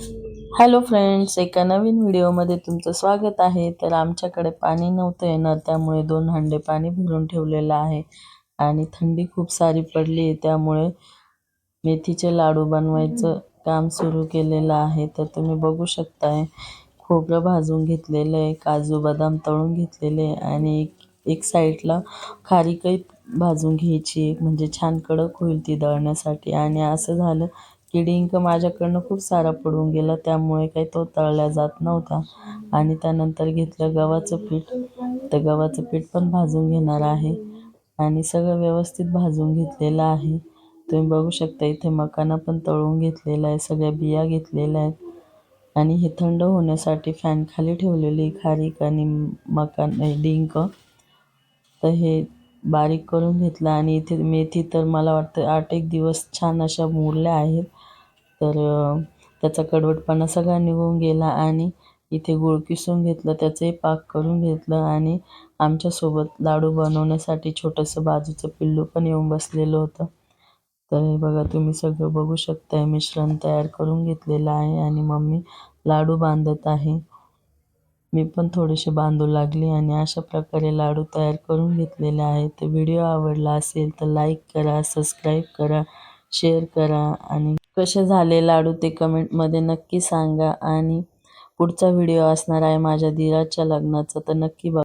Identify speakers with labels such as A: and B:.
A: Hello friends एका नवीन व्हिडिओमध्ये तुमचं स्वागत आहे. तर आमच्याकडे पाणी नव्हतं येणार त्यामुळे दोन हंडे पाणी भरून ठेवलेलं आहे आणि थंडी खूप सारी पडली आहे त्यामुळे मेथीचे लाडू बनवायचं काम सुरू केलेलं आहे. तर तुम्ही बघू शकताय खोबरं भाजून घेतलेलं आहे काजू बदाम तळून घेतलेले आहे आणि एक एक साईडला खारीकही भाजून घ्यायची म्हणजे छान कडक होईल ती दळण्यासाठी. आणि असं झालं की डिंक माझ्याकडनं खूप सारा पडून गेला त्यामुळे काही तो तळला जात नव्हता. आणि त्यानंतर घेतलं गव्हाचं पीठ. तर गव्हाचं पीठ पण भाजून घेणार आहे. आणि सगळं व्यवस्थित भाजून घेतलेलं आहे. तुम्ही बघू शकता इथे मकाना पण तळून घेतलेला आहे सगळ्या बिया घेतलेल्या आहेत. आणि हे थंड होण्यासाठी फॅन खाली ठेवलेली खारीक आणि मकान डिंक. तर हे बारीक करून घेतलं आणि इथे मेथी तर मला वाटतं आठ एक दिवस छान अशा मुरल्या आहेत. तर त्याचा कडवटपणा सगळा निघून गेला आणि इथे गुळ किसून घेतलं त्याचंही पाक करून घेतलं आणि आमच्यासोबत लाडू बनवण्यासाठी छोटंसं बाजूचं पिल्लू पण येऊन बसलेलं होतं. तर हे बघा तुम्ही सगळं बघू शकताय. मिश्रण तयार करून घेतलेलं आहे आणि मम्मी लाडू बांधत आहे. मी पण थोडेसे बांधू लागले आणि अशा प्रकारे लाडू तयार करून घेतलेले आहेत. तर व्हिडिओ आवडला असेल तर लाईक करा सबस्क्राईब करा शेअर करा आणि कसे झाले लाडू ते कमेंटमध्ये नक्की सांगा. आणि पुढचा व्हिडिओ असणार आहे माझ्या दिराच्या लग्नाचा तर नक्की बघा.